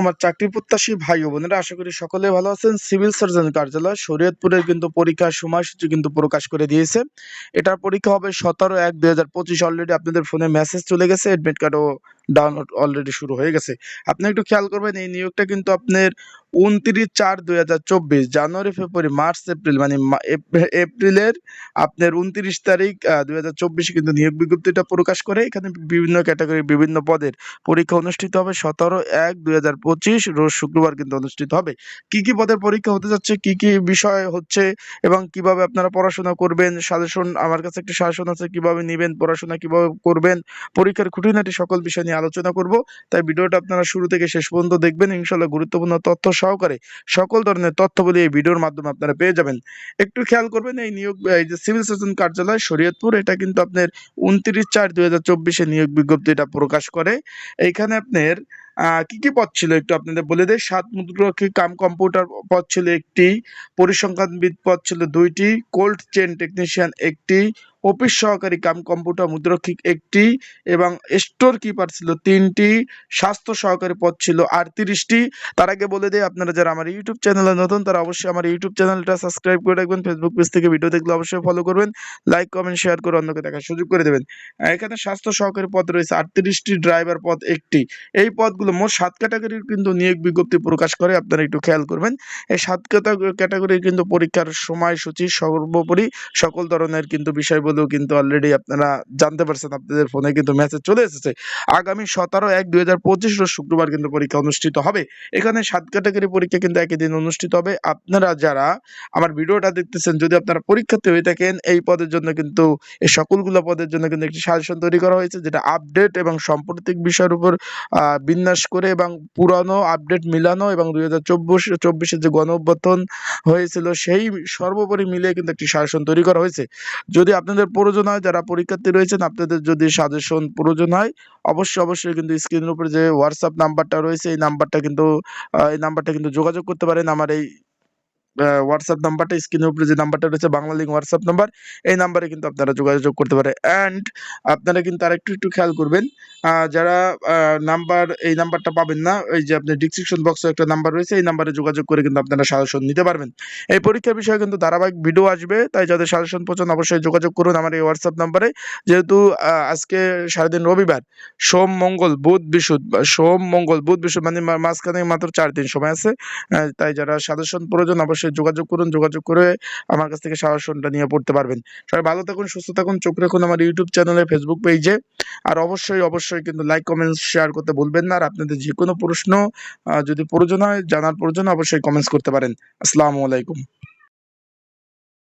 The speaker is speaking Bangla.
আমার চাকরি প্রত্যাশী ভাই ও বোনেরা, আশা করি সকলে ভালো আছেন। সিভিল সার্জন কার্যালয়, শরীয়তপুরের কিন্তু পরীক্ষার সময়সূচি কিন্তু প্রকাশ করে দিয়েছে। এটার পরীক্ষা হবে সতেরো এক দুই অলরেডি আপনাদের ফোনে মেসেজ চলে গেছে। এডমিট কার্ডও ডাউনলোড অলরেডি শুরু হয়ে গেছে। আপনি একটু খেয়াল করবেন, এই নিয়োগটা কিন্তু আপনার উনত্রিশ চার দুই হাজার চব্বিশ, জানুয়ারি, ফেব্রুয়ারি, মার্চ, এপ্রিল মানে এপ্রিলের আপনার উনত্রিশ তারিখ দুই হাজার চব্বিশে কিন্তু নিয়োগ বিজ্ঞপ্তিটা প্রকাশ করে এখানে বিভিন্ন ক্যাটাগরি, বিভিন্ন পদের পরীক্ষা অনুষ্ঠিত হবে। সতেরো এক দুই হাজার পঁচিশ, রোজ শুক্রবার কিন্তু অনুষ্ঠিত হবে। কি কি পদের পরীক্ষা হতে যাচ্ছে, কি কি বিষয় হচ্ছে এবং কীভাবে আপনারা পড়াশোনা করবেন, সাজেশন, আমার কাছে একটি সাজেশন আছে, কীভাবে নেবেন, পড়াশোনা কীভাবে করবেন, পরীক্ষার খুঁটিনাটি সকল বিষয় নিয়ে আলোচনা করব। তাই ভিডিওটা আপনারা শুরু থেকে শেষ পর্যন্ত দেখবেন। ইনশাল্লাহ গুরুত্বপূর্ণ তথ্য সহকারে সকল ধরনের তথ্যগুলি এই ভিডিওর মাধ্যমে আপনারা পেয়ে যাবেন। একটু খেয়াল করবেন, এই নিয়োগ, এই যে সিভিল সার্জন কার্যালয় শরীয়তপুর, এটা কিন্তু আপনার উনত্রিশ চার দুই হাজার চব্বিশে নিয়োগ বিজ্ঞপ্তিটা প্রকাশ করে। এইখানে আপনার কি কি পদ ছিল একটু আপনাদের বলে দেয় সাত মুদ্রক্ষী, কাম কম্পিউটার পদ ছিল একটি, পরিসংখ্যানবিদ পদ ছিল দুইটি, কোল্ড চেন টেকনিশিয়ান একটি অফিস সহকারী কাম কম্পিউটার মুদ্রক্ষিক একটি এবং স্টোর কিপার ছিল তিনটি, স্বাস্থ্য সহকারী পদ ছিল আটত্রিশটি। তার আগে বলে দেয় আপনারা যারা আমার ইউটিউব চ্যানেলে নতুন, তারা অবশ্যই আমার ইউটিউব চ্যানেলটা সাবস্ক্রাইব করে রাখবেন ফেসবুক পেজ থেকে ভিডিও দেখলে অবশ্যই ফলো করবেন লাইক কমেন্ট শেয়ার করে অন্যকে দেখার সুযোগ করে দেবেন। এখানে স্বাস্থ্য সহকারী পদ রয়েছে আটত্রিশটি ড্রাইভার পদ একটি। এই পদগুলো মোট সাত ক্যাটাগরির কিন্তু নিয়োগ বিজ্ঞপ্তি প্রকাশ করে, আপনারা একটু খেয়াল করবেন। এই সাত ক্যাটাগরির কিন্তু পরীক্ষার সময়সূচি সর্বোপরি সকল ধরনের কিন্তু বিষয়গুলো কিন্তু অলরেডি আপনারা জানতে পারছেন, আপনাদের ফোনে কিন্তু মেসেজ চলে এসেছে। আগামী সতেরো এক দুই হাজার পঁচিশ শুক্রবার কিন্তু পরীক্ষা অনুষ্ঠিত হবে। এখানে সাত ক্যাটাগরি পরীক্ষা কিন্তু একই দিন অনুষ্ঠিত হবে। আপনারা যারা আমার ভিডিওটা দেখতেছেন, যদি আপনারা পরীক্ষার্থী হয়ে থাকেন, এই পদের জন্য কিন্তু, এই সকলগুলো পদের জন্য কিন্তু একটি সাজেশন তৈরি করা হয়েছে, যেটা আপডেট এবং সাম্প্রতিক বিষয়ের উপর বিন্যাস করে এবং পুরানো আপডেট মিলানো এবং দুই হাজার চব্বিশ যে গণ অভ্যর্থন হয়েছিল, সেই সর্বোপরি মিলিয়ে কিন্তু একটি সাজেশন তৈরি করা হয়েছে। যদি আপনাদের প্রয়োজন হয়, যারা পরীক্ষার্থী রয়েছেন, আপনাদের যদি সাজেশন প্রয়োজন হয়, অবশ্যই অবশ্যই কিন্তু স্ক্রিনের উপরে যে হোয়াটসঅ্যাপ নাম্বারটা রয়েছে, এই নাম্বারটা কিন্তু এই নাম্বারটা কিন্তু যোগাযোগ করতে পারেন। আমার এই হোয়াটসঅ্যাপ নাম্বারটা স্ক্রিনের উপরে যে নাম্বারটা রয়েছে, বাংলা লিঙ্ক হোয়াটসঅ্যাপ নাম্বার এই নাম্বারে কিন্তু আপনারা যোগাযোগ করতে পারে অ্যান্ড আপনারা কিন্তু আরেকটু, একটু খেয়াল করবেন যারা নাম্বার এই নাম্বারটা পাবেন না এই যে আপনার ডিসক্রিপশন বক্সে একটা নাম্বার রয়েছে, এই নাম্বারে যোগাযোগ করে কিন্তু আপনারা সাজেশন নিতে পারবেন। এই পরীক্ষার বিষয়ে কিন্তু ধারাবাহিক ভিডিও আসবে, তাই যাদের সাজেশন পছন্দ অবশ্যই যোগাযোগ করুন আমার এই হোয়াটসঅ্যাপ নাম্বারে যেহেতু আজকে সারাদিন রবিবার, সোম, মঙ্গল, বুধ, বৃহস্পতি সোম, মঙ্গল, বুধ, বৃহস্পতি মানে মাঝখানে মাত্র চার দিন সময় আছে তাই যারা সাজেশন প্রয়োজন অবশ্যই যোগাযোগ করুন, যোগাযোগ করে আমার কাছ থেকে সাজেশনটা নিয়ে পড়তে পারবেন। সবাই ভালো থাকুন, সুস্থ থাকুন, চোখ রাখুন আমার ইউটিউব চ্যানেলে ফেসবুক পেজে আর অবশ্যই অবশ্যই কিন্তু লাইক কমেন্টস শেয়ার করতে ভুলবেন না। আর আপনাদের যে কোনো প্রশ্ন যদি প্রয়োজন হয়, জানার প্রয়োজন অবশ্যই কমেন্টস করতে পারেন। আসসালামু আলাইকুম।